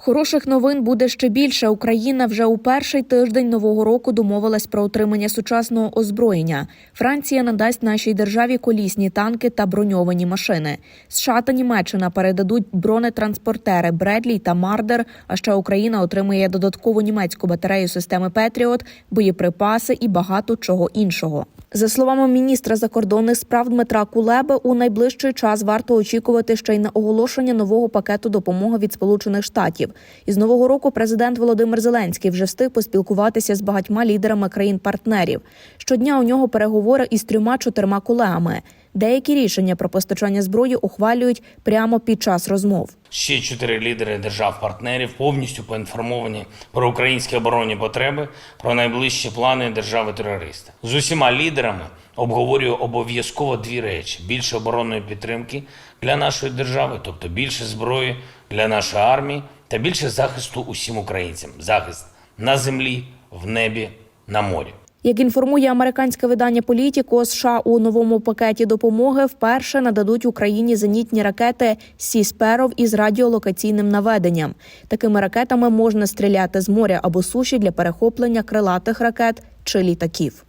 Хороших новин буде ще більше. Україна вже у перший тиждень нового року домовилась про отримання сучасного озброєння. Франція надасть нашій державі колісні танки та броньовані машини. США та Німеччина передадуть бронетранспортери Бредлі та Мардер. А ще Україна отримує додаткову німецьку батарею системи Петріот, боєприпаси і багато чого іншого. За словами міністра закордонних справ Дмитра Кулеби, у найближчий час варто очікувати ще й на оголошення нового пакету допомоги від Сполучених Штатів. Із нового року президент Володимир Зеленський вже встиг поспілкуватися з багатьма лідерами країн-партнерів. Щодня у нього переговори із трьома-чотирма колегами. Деякі рішення про постачання зброї ухвалюють прямо під час розмов. Ще чотири лідери держав-партнерів повністю поінформовані про українські оборонні потреби, про найближчі плани держави-терориста. З усіма лідерами обговорюю обов'язково дві речі: більше оборонної підтримки для нашої держави, тобто більше зброї для нашої армії, та більше захисту усім українцям. Захист на землі, в небі, на морі. Як інформує американське видання Політіко, США у новому пакеті допомоги вперше нададуть Україні зенітні ракети Сі Сперов із радіолокаційним наведенням. Такими ракетами можна стріляти з моря або суші для перехоплення крилатих ракет чи літаків.